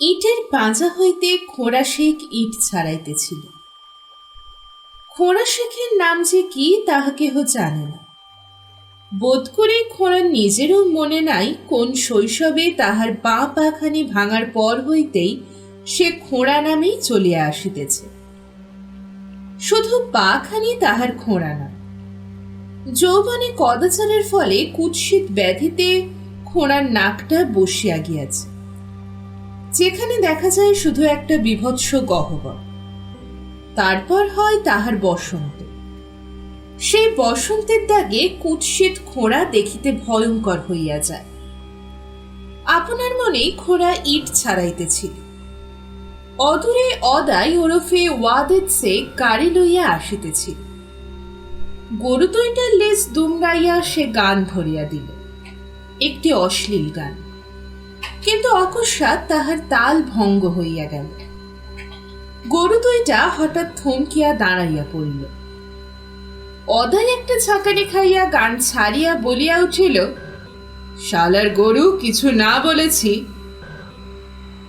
ইটের পাঁজা হইতে খোঁড়া শেখ ইট ছাড়াইতেছিল। খোঁড়া শেখের নাম যে কি, তাহা কেহ জানে না। বোধ করে খোঁড়ার নিজেরও মনে নাই কোন শৈশবে তাহার পা পাখানি ভাঙার পর হইতেই সে খোঁড়া নামেই চলিয়া আসিতেছে। শুধু পাখানি তাহার খোঁড়া না। যৌবনে কদাচারের ফলে কুৎসিত ব্যাধিতে খোঁড়ার নাকটা বসিয়া গিয়াছে। যেখানে দেখা যায় শুধু একটা বিভৎস গহ্বর। তারপর হয় তাহার বসন্ত। সেই বসন্তের দাগে কুৎসিত খোঁড়া দেখিতে ভয়ঙ্কর হইয়া যায়। আপনার মনে খোঁড়া ইট ছাড়াইতেছিল। অদূরে অদাই ওরফে ওয়াদেদ সে গাড়ি লইয়া আসিতেছিল। গরু দুইটার লেজ দুমড়াইয়া সে গান ধরিয়া দিল। একটি অশ্লীল গান। কিন্তু অকস্মাৎ তাহার তাল ভঙ্গ হইয়া গেল। গরু দুইটা হঠাৎ থমকিয়া দাঁড়াইয়া পড়িল। অদাই একটা ঝাঁকানি খাইয়া গান ছাড়িয়া বলিয়া উঠিল, শালার গরু, কিছু না বলেছি।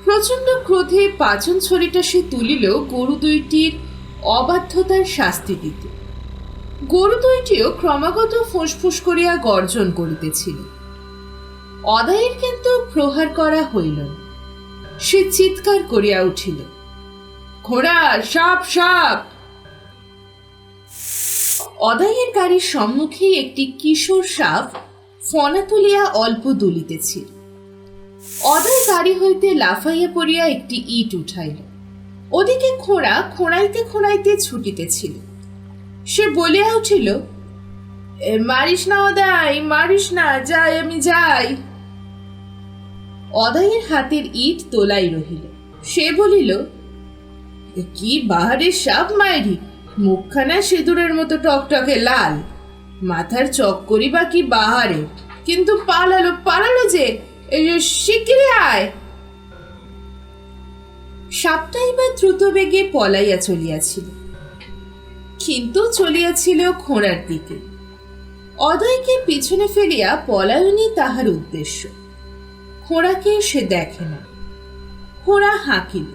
প্রচণ্ড ক্রোধে পাচন ছড়িটা সে তুলিল গরু দুইটির অবাধ্যতার শাস্তি দিতে। গরু দুইটিও ক্রমাগত ফুসফুস করিয়া গর্জন করিতেছিল। অদায়ের কিন্তু প্রহার করা হইল সে চিৎকার করিয়া উঠিল, ঘোড়া, সাপ সাপ! অদায়ের গাড়ির সম্মুখে একটি কিশোর সাপ ফনা তুলিয়া অল্প দুলিতেছিল। অদায় গাড়ি হইতে লাফাইয়া পড়িয়া একটি ইট উঠাইল। ওদিকে খোঁড়া খোঁড়াইতে খোঁড়াইতে ছুটিতেছিল। সে বলিয়া উঠিল মারিস না অদাই, মারিস না, যাই আমি যাই। অদায়ের হাতের ইট তোলাই রহিল। সে বলিল কি বাহারের সাপ মায়েরি মুখখানা সিঁদুরের মতো টকটকে লাল। মাথার চক্করি বা কি বাহারে, কিন্তু পালালো পালালো যে এই যে শিগগিরি আয়। সাপটা এবার দ্রুত বেগে পলাইয়া চলিয়াছিল। কিন্তু চলিয়াছিল খোঁড়ার দিকে। অদয়কে পিছনে ফেলিয়া পলায়নই তাহার উদ্দেশ্য। খোঁড়াকে সে দেখে না। খোঁড়া হাঁকিল।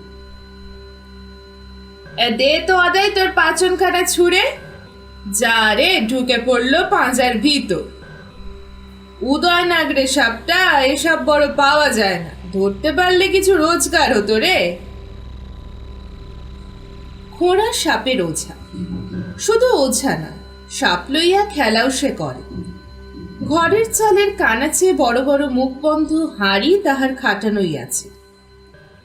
দে তো অদয় তোর পাচনখানা ছুঁড়ে। যা রে, ঢুকে পড়ল পাঁজার ভিতর। উদয় নাগরে সাপটা এসব বড় পাওয়া যায় না। ধরতে পারলে কিছু রোজগার হতো রে। খোঁড়া সাপের ওঝা। শুধু ওঝা না, সাপ লইয়া খেলাও সে করে। ঘরের চালের কানাচে বড় বড় মুখবন্ধ হাড়ি তাহার খাটানোই আছে।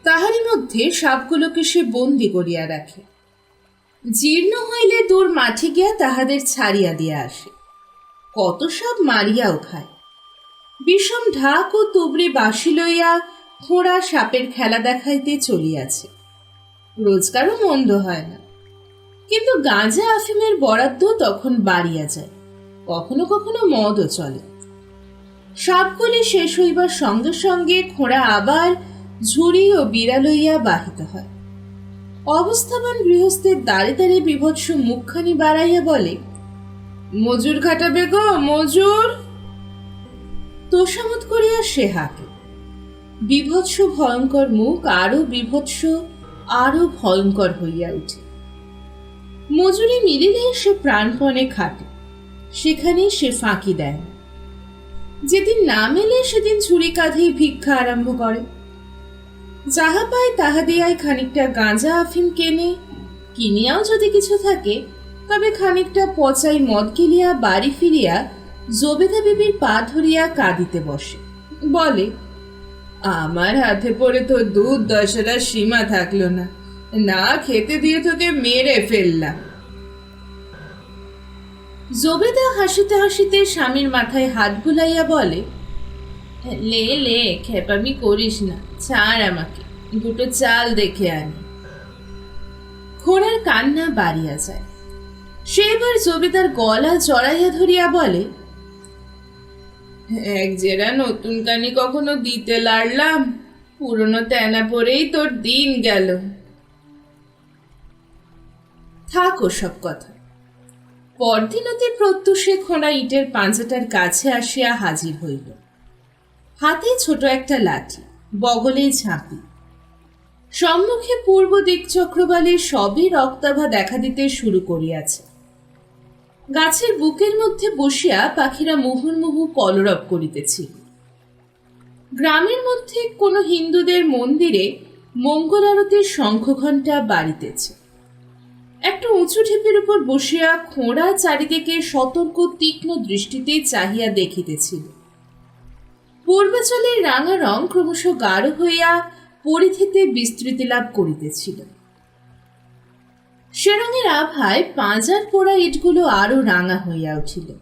তাহারই মধ্যে সাপগুলোকে সে বন্দি করিয়া রাখে। জীর্ণ হইলে দূর মাঠে গিয়া তাহাদের ছাড়িয়া দিয়া আসে। কত সাপ মারিয়াও খায় বিষম ঢাক ও তুবড়ি বাঁশি লইয়া খোঁড়া সাপের খেলা দেখাইতে চলিয়াছে। রোজগারও মন্দ হয় না। কিন্তু গাঁজা আফিমের বরাদ্দ তখন বাড়িয়া যায়। কখনো কখনো মদও চলে। সাপগুলি শেষ হইবার সঙ্গে সঙ্গে খোঁড়া আবার ঝুড়ি ও বিড়া লইয়া বাহিত হয়। অবস্থাবান গৃহস্থের দাঁড়ে দাঁড়িয়ে বিভৎস মুখখানি বাড়াইয়া বলে, মজুর খাটাবে গো, মজুর! তোষামত করিয়া সে হাঁকে। বিভৎস ভয়ঙ্কর মুখ আরও বিভৎস আরও ভয়ঙ্কর হইয়া উঠে। মজুরি মিলিলে সে প্রাণপণে খাটে সেখানে সে ফাঁকি দেয়। যেদিন না মেলে সেদিন ছুরি কাঁধেই ভিক্ষা আরম্ভ করে। যাহা পায় তাহা দিয়াই খানিকটা গাঁজা আফিম কেনে, কিনিয়াও যদি কিছু থাকে, তবে খানিকটা পচাই মদ কিনিয়া বাড়ি ফিরিয়া জবেদা বিবির পা ধরিয়া কাঁদিতে বসে। বলে, আমার হাতে পড়ে তো দুধ দশেরা সীমা থাকল না। না খেতে দিয়ে তোকে মেরে ফেললাম। জবেদা হাসিতে হাসিতে স্বামীর মাথায় হাত বুলাইয়া বলে, লে লে, খেপামি করিস না, ছাড় আমাকে, দুটো চাল দেখে আনি। ঘোড়ার কান্না বাড়িয়া যায়। সে এবার জমিদার গলা জড়াইয়া ধরিয়া বলে এক জেরা নতুন কানি কখনো দিতে লাড়লাম, পুরনো তেনা পরেই তোর দিন গেল। থাক ওসব কথা। পরদিনতে প্রত্যুষে খোঁড়া ইটের পাঞ্জাটার কাছে আসিয়া হাজির হইল। হাতে ছোট একটা লাঠি, বগলে ঝাঁপি। সম্মুখে পূর্ব দিক চক্রবালে সবই রক্তাভা দেখা দিতে শুরু করিয়াছে। গাছের বুকের মধ্যে বসিয়া পাখিরা মুহুর্মুহু কলরব করিতেছিল গ্রামের মধ্যে কোনো হিন্দুদের মন্দিরে মঙ্গল আরতির শঙ্খঘণ্টা বাড়িতেছে। একটা উঁচু ঢিপের উপর বসিয়া খোঁড়া চারিদিকে সতর্ক, তীক্ষ্ণ দৃষ্টিতে চাহিয়া দেখিতেছিল পূর্বাচলের রাঙা রং ক্রমশ গাঢ় হইয়া পরিধিতে বিস্তৃতি লাভ করিতেছিল। সে রঙের আভায় পাঁজার পোড়া ইটগুলো আরও রাঙা হইয়া উঠিল।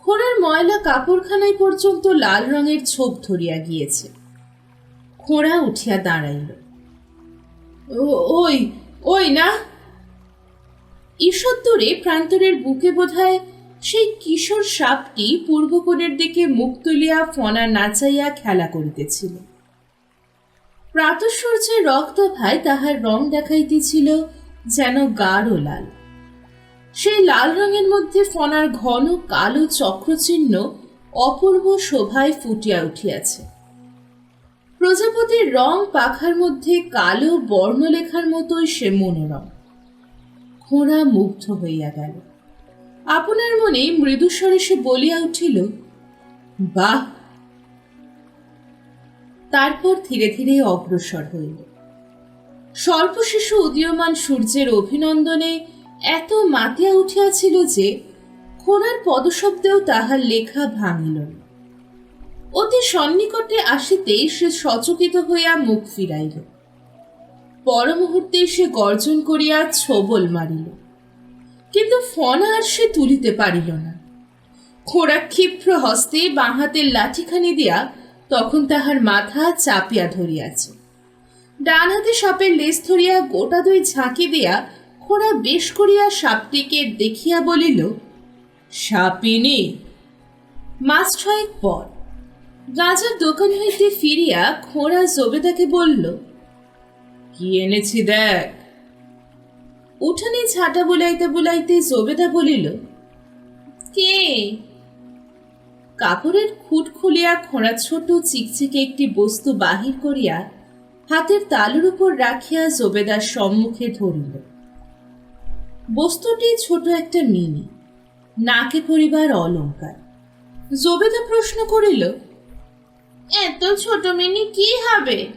খোঁড়ার ময়লা কাপড়খানায় পর্যন্ত লাল রঙের ছোপ ধরিয়া গিয়েছে। খোঁড়া উঠিয়া দাঁড়াইল। "ও- ওই ওই না! ঈষৎদূরে প্রান্তরের বুকে বোধহয় সেই কিশোর সাপটি পূর্বকোণের দিকে মুখ তুলিয়া ফনা নাচাইয়া খেলা করিতেছিল। প্রাতঃসূর্যের রক্তাভায় তাহার রং দেখাইতেছিল যেন গাঢ় লাল। সেই লাল রঙের মধ্যে ফনার ঘন কালো চক্রচিহ্ন অপূর্ব শোভায় ফুটিয়া উঠিয়াছে। প্রজাপতির রং পাখার মধ্যে কালো বর্ণলেখার মতোই সে মনোরম। খোঁড়া মুগ্ধ হইয়া গেল। আপনার মনে মৃদুস্বরে সে বলিয়া উঠিল, বাহ! তারপর ধীরে ধীরে অগ্রসর হইল। স্বল্প শিশু উদীয়মান সূর্যের অভিনন্দনে এত মাতিয়া উঠিয়াছিল যে খোঁড়ার পদশব্দেও তাহার লেখা ভাঙিল অতি সন্নিকটে আসিতেই সে সচকিত হইয়া মুখ ফিরাইল। পর মুহূর্তে সে গর্জন করিয়া ছোবল মারিল। কিন্তু ফনা আর সে তুলিতে পারিল না। খোড়া ক্ষিপ্র হস্তে বাঁ হাতের লাঠিখানি দিয়া তখন তাহার মাথা চাপিয়া ধরিয়াছে। ডান হাতে সাপের লেজ ধরিয়া গোটা দুই ঝাঁকি দিয়া খোড়া বেশ করিয়া সাপটিকে দেখিয়া বলিল, সাপিনী! মাস ছয়েক পর গাজার দোকান হইতে ফিরিয়া খোড়া জবেদাকে বলল, কি এনেছি দেখ? উঠানে ঝাঁটা বুলাইতে বুলাইতে জবেদা বলিল, কে? কাপড়ের খুঁট খুলিয়া খোঁড়া ছোট চিকচিকে একটি বস্তু বাহির করিয়া হাতের তালুর উপর রাখিয়া জোবেদার সম্মুখে ধরিল। বস্তুটি ছোট একটা মিনি, নাকে পরিবার অলঙ্কার। জবেদা প্রশ্ন করিল, এত ছোট মিনি কি হবে?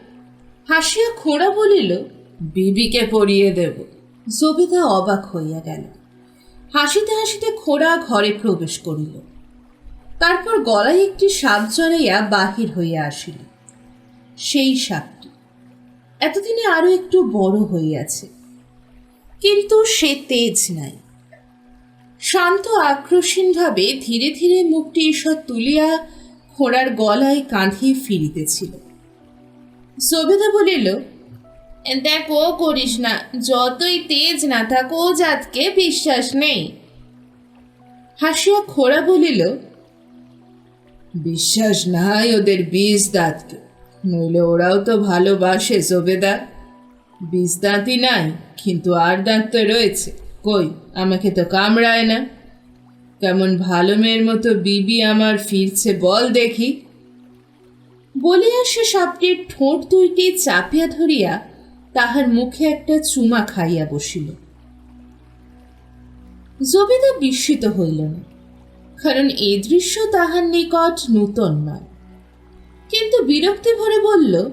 হাসিয়া খোড়া বলিল, বিবিকে পরিয়ে দেব। জবেদা অবাক হইয়া গেল। হাসিতে হাসিতে খোড়া ঘরে প্রবেশ করিল। তারপর গলায় একটি সাপ জড়াইয়া বাহির হইয়া আসিল। সেই সাপটি এতদিনে আরও একটু বড় হইয়াছে। কিন্তু সে তেজ নাই। শান্ত আক্রোশীনভাবে ধীরে ধীরে মুখটি ঈশ্বর তুলিয়া খোড়ার গলায় কাঁধে ফিরিতেছিল। সবেদা বলিল, দেখ করিস না, যতই তেজ না থাক জাতকে বিশ্বাস নেই। হাসিয়া খোড়া বলিল, বিশ্বাস নাই ওদের বীজ দাঁতকে। নইলে ওরাও তো ভালোবাসে জবেদা বীজ দাঁতই নাই, কিন্তু আর দাঁত তো রয়েছে। কই, আমাকে তো কামড়ায় না। কেমন ভালো মেয়ের মতো বিবি আমার ফিরছে, বল দেখি। বলিয়া সে সাপটির ঠোঁট দুইটি চাপিয়া ধরিয়া তাহার মুখে একটা চুমা খাইয়া বসিল। জবিতা বিস্মিত হইল না, কারণ এই দৃশ্য তাহার নিকট নূতন নয়। কিন্তু বিরক্তি ভরে বলল,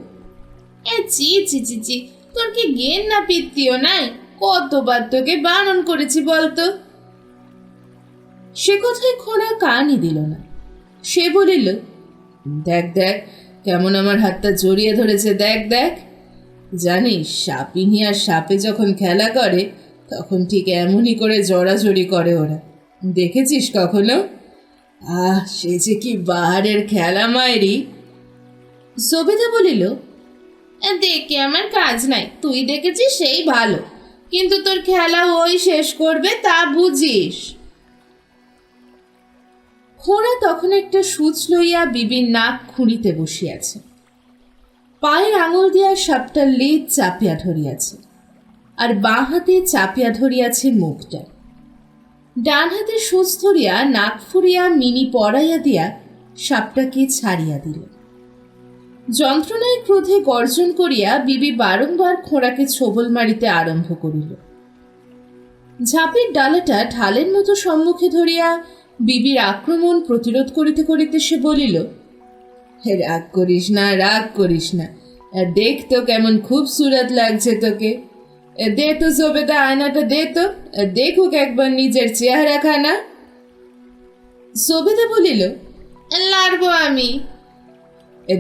এ চি চি চি চি তোর কি জ্ঞান না পিত্তিও নাই? কতবার তোকে বারণ করেছি বলতো? সে কথায় খোঁড়া কানই দিল না। সে বলিল, দেখ দেখ, কেমন আমার হাতটা জড়িয়ে ধরেছে, দেখ দেখ। জানিস সাপিনী আর সাপে যখন খেলা করে, তখন ঠিক এমনই করে জড়াজড়ি করে ওরা। দেখেছিস কখনো? আহ, সে যে কি বাহারের খেলা মায়েরি সবিতা বলিল, দেখে আমার কাজ নাই। তুই দেখেছিস সেই ভালো। কিন্তু তোর খেলা ওই শেষ করবে তা বুঝিস। খোড়া তখন একটা সূচ লইয়া বিবির নাক খুঁড়িতে বসিয়াছে। পায়ের আঙুল দিয়া সাপটার লেজ চাপিয়া ধরিয়াছে আর বাঁ হাতে চাপিয়া ধরিয়াছে মুখটা। ডান হাতে সুচ ধরিয়া নাক ফুরিয়া মিনি পড়াইয়া দিয়া সাপটাকে ছাড়িয়া দিল। যন্ত্রণায় ক্রোধে গর্জন করিয়া বিবি বারংবার খোঁড়াকে ছোবল মারিতে আরম্ভ করিল। ঝাঁপির ডালাটা ঢালের মতো সম্মুখে ধরিয়া বিবির আক্রমণ প্রতিরোধ করিতে করিতে সে বলিল, হে রাগ করিস না, রাগ করিস না। দেখ তো কেমন খুব সুরত লাগছে তোকে। দে তো জোবেদা আয়নাটা, দে তো। দেখুক একবার নিজের চেহারা খানা জোবেদা বলিল লাড়বো আমি।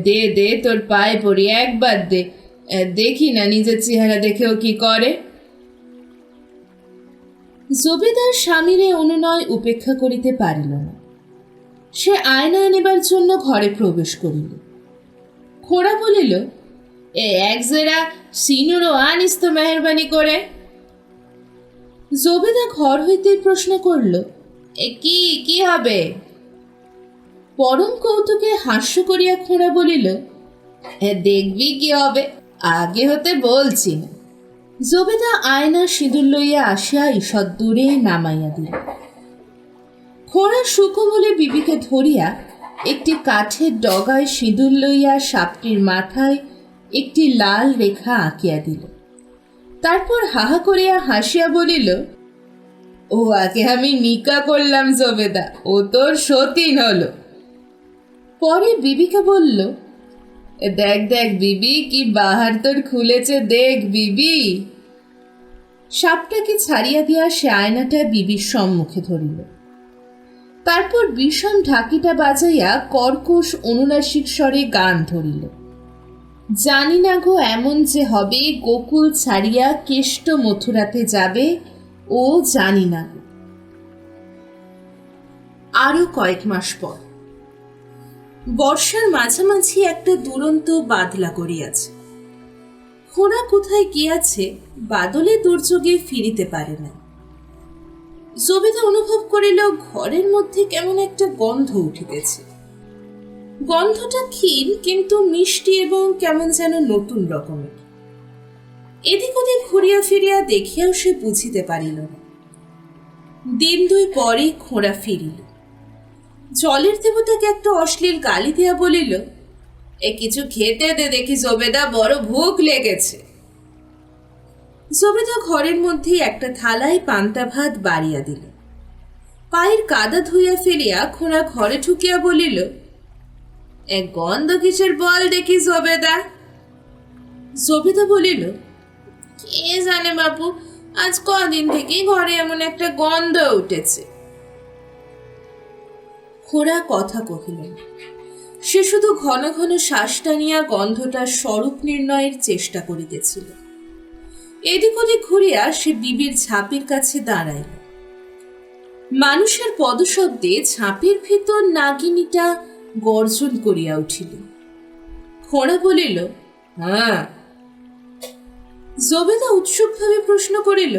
দে দে তোর পায়ে পড়ি একবার দে। দেখি না নিজের চেহারা দেখেও কি করে। জবেদার স্বামীরে অনুনয় উপেক্ষা করিতে পারিল না। সে আয়না আনিবার জন্য ঘরে প্রবেশ করিল। খোড়া বলিল, এ এক জেরা সিনুরও আনিস তো মেহরবানি করে। জবেদা ঘর হইতে প্রশ্ন করল, এ কি কি হবে? পরম কৌতুকে হাস্য করিয়া খোঁড়া বলিল "এ, দেখবি কি হবে? আগে হতে বলছি না। জবেদা আয়না সিঁদুর লইয়া আসিয়া ঈষৎ দূরে নামাইয়া দিল। খোড়া সুকোমলে বিবিকে ধরিয়া একটি কাঠের ডগায় সিঁদুর লইয়া সাপটির মাথায় একটি লাল রেখা আঁকিয়া দিল। তারপর হাহা করিয়া হাসিয়া বলিল ও আগে আমি নিকা করলাম জবেদা ও তোর সতীন হলো। পরে বিবিকে বলল, দেখ দেখ বিবি, কি বাহার তোর খুলেছে, দেখ বিবি। সাপটাকে ছাড়িয়া দিয়া সে আয়নাটা বিবির সম্মুখে ধরিল। তারপর বিষম ঢাকিটা বাজাইয়া কর্কশ অনুনাসিক স্বরে গান ধরিল। জানি না গো এমন যে হবে, গোকুল ছাড়িয়া কেষ্ট মথুরাতে যাবে, ও জানি না আরও কয়েক মাস পর বর্ষার মাঝামাঝি একটা দুরন্ত বাদলা করিয়াছে। খোঁড়া কোথায় গিয়াছে বাদলে দুর্যোগে ফিরিতে পারে না। জবিতা অনুভব করিল ঘরের মধ্যে কেমন একটা গন্ধ উঠিতেছে। গন্ধটা ক্ষীণ, কিন্তু মিষ্টি এবং কেমন যেন নতুন রকমের। এদিক ওদিক ঘুরিয়া ফিরিয়া দেখিয়াও সে বুঝিতে পারিল না। দিন দুই পরে খোঁড়া ফিরিল। জলের দেবতাকে একটা অশ্লীল গালি দিয়া বলিল, এ কিছু খেতে দে দেখি জবেদা, বড় ভোগ লেগেছে। জবেদা ঘরের মধ্যে একটা থালায় পান্তা ভাত বাড়িয়া দিল। পায়ের কাদা ধুইয়া ফেলিয়া খোঁড়া ঘরে ঢুকিয়া বলিল এক গন্ধ কিসের বল দেখি জবেদা? জবেদা বলিল, কে জানে বাপু, আজ কদিন থেকে ঘরে এমন একটা গন্ধ উঠেছে। খোড়া কথা কহিল। সে শুধু ঘন ঘন শ্বাস টানিয়া গন্ধটার স্বরূপ নির্ণয়ের চেষ্টা করিতেছিল। এদিক ওদিক ঘুরিয়া সে বিবির ঝাঁপির কাছে দাঁড়াইল। মানুষের পদশব্দে ঝাঁপির ভিতর নাগিনীটা গর্জন করিয়া উঠিল। খোড়া বলিল হ্যাঁ। জবেদা উৎসুকভাবে প্রশ্ন করিল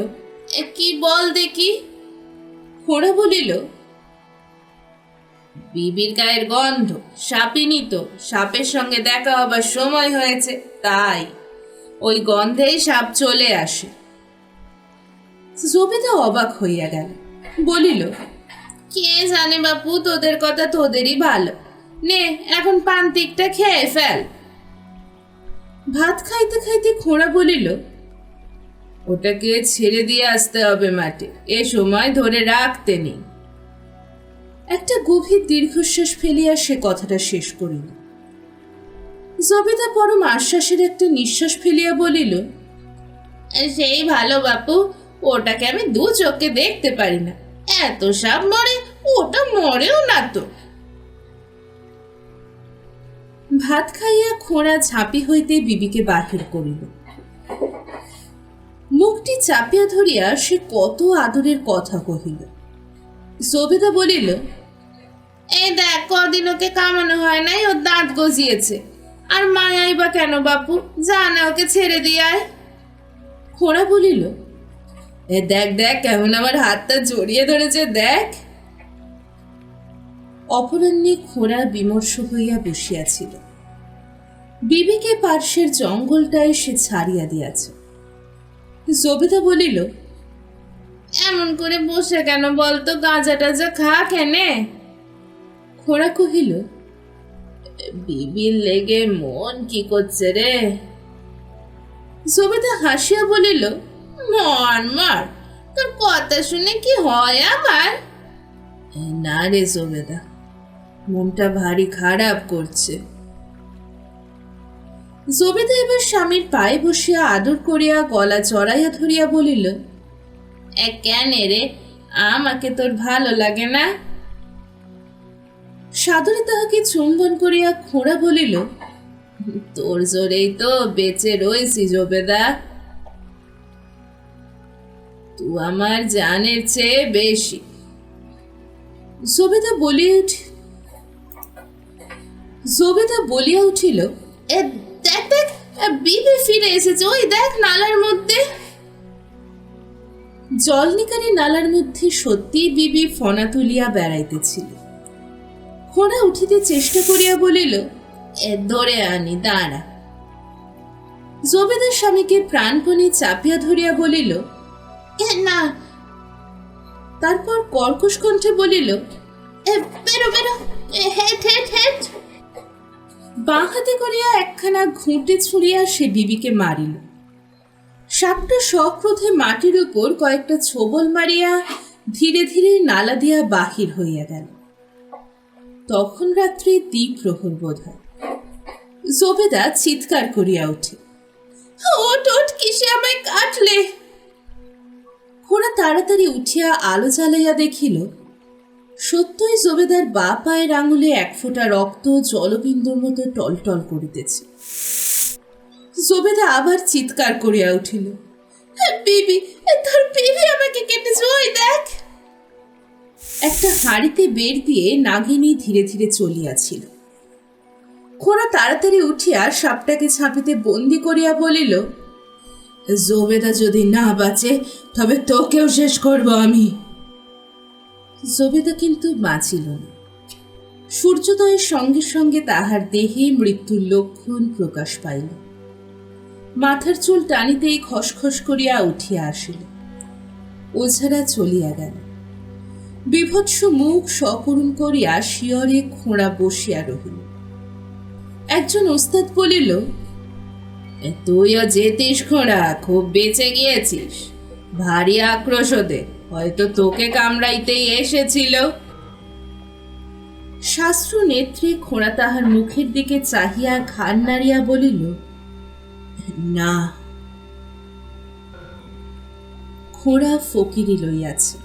"এ, কি বল দেখি? খোড়া বলিল বিবির গায়ের গন্ধ সাপিনি তো সাপের সঙ্গে দেখা হবার সময় হয়েছে, তাই। ওই গন্ধেই সাপ চলে আসে। জবিতা অবাক হইয়া গেল, বলিল, কে জানে বাপু, তোদের কথা তোদেরই ভালো। নে, এখন পান্তিকটা খেয়ে ফেল। ভাত খাইতে খাইতে খোঁড়া বলিল, ওটাকে ছেড়ে দিয়ে আসতে হবে মাঠে, এ সময় ধরে রাখতে নেই। একটা গভীর দীর্ঘশ্বাস ফেলিয়া সে কথাটা শেষ করিল। জবেদা পরম আশ্বাসের একটা নিঃশ্বাস ফেলিয়া বলিল, সেই ভালো বাপু, ওটাকে আমি দু চোখে দেখতে পারি না। এত সাপ মরে, ওটা মরেও না তো। ভাত খাইয়া খোঁড়া ঝাঁপি হইতে বিবিকে বাহির করিল। মুখটি চাপিয়া ধরিয়া সে কত আদরের কথা কহিল। জবেদা বলিল এই দেখ কদিন ওকে কামানো হয় নাই ওর দাঁত গজিয়েছে। আর মায়াই বা কেন বাপু? যা না ওকে ছেড়ে দিয়ে আয়। খোড়া বলিল এ দেখ দেখ কেমন আমার হাতটা জড়িয়ে ধরেছে দেখ। অপরাহ্নে খোড়া বিমর্ষ হইয়া বসিয়াছিল। বিবিকে পার্শ্বের জঙ্গলটায় সে ছাড়িয়া দিয়াছে। জবেদা বলিল এমন করে বসে কেন বলতো? গাঁজা টাজা খা কেনে খোড়া কহিল, বিবির লেগে মন কি করছে রে? জবেদা হাসিয়া বলিল, মন মার, তোর কথা শুনে কি হয় আবার? না রে জবেদা মনটা ভারী খারাপ করছে। জবেদা এবার স্বামীর পায়ে বসিয়া আদর করিয়া গলা জড়াইয়া ধরিয়া বলিল কেন রে? আমাকে তোর ভালো লাগে না? সাদরে তাহাকে চুম্বন করিয়া খোঁড়া বলিল, তোর জোরেই তো বেঁচে রয়েছি জবেদা। তুই আমার জানের চেয়ে বেশি। জবেদা বলিয়া উঠি, জবেদা বলিয়া উঠিল, এ দেখ দেখ বিবে ফিরে এসেছে, ওই দেখ নালার মধ্যে। জল নিকারে নালার মধ্যে সত্যিই বিবি ফনা তুলিয়া বেড়াইতেছিল। খোড়া উঠিতে চেষ্টা করিয়া বলিল, এ ধরে আনি, দাঁড়া। জবেদার স্বামীকে প্রাণপণে চাপিয়া ধরিয়া বলিল, এ না। তারপর কর্কশ কণ্ঠে বলিল বেরো বাঁ হাতে করিয়া একখানা ঘুঁটে ছুঁড়িয়া সে বিবিকে মারিল। সাপটা সক্রোধে মাটির উপর কয়েকটা ছোবল মারিয়া ধীরে ধীরে নালা দিয়া বাহির হইয়া গেল। তখন রাত্রে দ্বীপ প্রহর বোধ হয়। জবেদা চিৎকার করিয়া ওঠে ওট ওট কিসে আমায় কাটলে? খোড়া তাড়াতাড়ি উঠিয়া আলো জ্বালাইয়া দেখিল, সত্যই জবেদার বা পায়ের আঙুলে এক ফোঁটা রক্ত জলবিন্দুর মতো টলটল করিতেছে। জবেদা আবার চিৎকার করিয়া উঠিল। বিবি তোর বিবি আমাকে কেটেছে ওই দেখ! একটা হাড়িতে বের দিয়ে নাগিনী ধীরে ধীরে চলিয়াছিল। খোড়া তাড়াতাড়ি উঠিয়া সাপটাকে ছাপিতে বন্দি করিয়া বলিল, জোবেদা যদি না বাঁচে, তবে তোকেও শেষ করব আমি। জোবেদা কিন্তু বাঁচিল না। সূর্যোদয়ের সঙ্গে সঙ্গে তাহার দেহে মৃত্যুর লক্ষণ প্রকাশ পাইল। মাথার চুল টানিতেই খসখস করিয়া উঠিয়া আসিল। ওঝারা চলিয়া গেল। বিভৎস মুখ সকরুণ করিয়া শিয়রে খোঁড়া বসিয়া রহিল। একজন ওস্তাদ বলিল "এ, তুইও যেতিস খোঁড়া খুব বেঁচে গিয়েছিস। ভারী আক্রোশ ওদের হয়তো তোকে কামড়াইতেই এসেছিল। শাস্ত্র নেত্রে খোঁড়া তাহার মুখের দিকে চাহিয়া ঘাড় নাড়িয়া বলিল না। খোঁড়া ফকিরি লইয়াছে।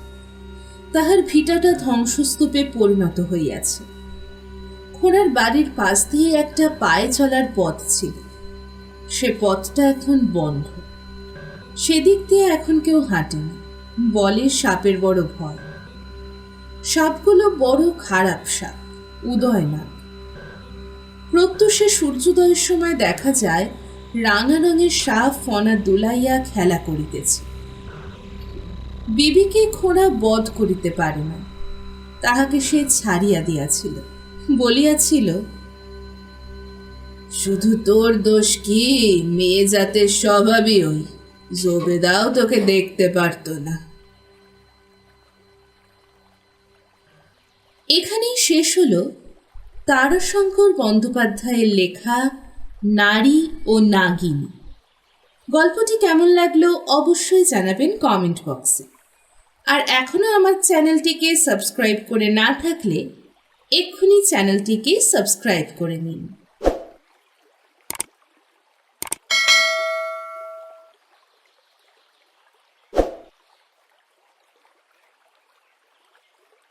তাহার ভিটাটা ধ্বংসস্তূপে পরিণত হইয়াছে। খোঁড়ার বাড়ির পাশ দিয়ে একটা পায়ে চলার পথ ছিল। সে পথটা এখন বন্ধ। সেদিক দিয়ে এখন কেউ হাঁটে না বলে সাপের বড় ভয়। সাপগুলো বড় খারাপ সাপ উদয় না প্রত্যুষে সূর্যোদয়ের সময় দেখা যায় রাঙা রঙের সাপ ফনা দুলাইয়া খেলা করিতেছে। বিবিকে খোঁড়া বধ করিতে পারে না। তাহাকে সে ছাড়িয়া দিয়াছিল। বলিয়াছিল, শুধু তোর দোষ কি? মেয়ে জাতের স্বভাবই ওই। জবেদাও তোকে দেখতে পারতো না। এখানেই শেষ হলো তারাশঙ্কর বন্দ্যোপাধ্যায়ের লেখা নারী ও নাগিনী। গল্পটি কেমন লাগল অবশ্যই জানাবেন কমেন্ট বক্সে। আর এখনও আমার চ্যানেলটিকে সাবস্ক্রাইব করে না থাকলে এক্ষুনি চ্যানেলটিকে সাবস্ক্রাইব করে নিন।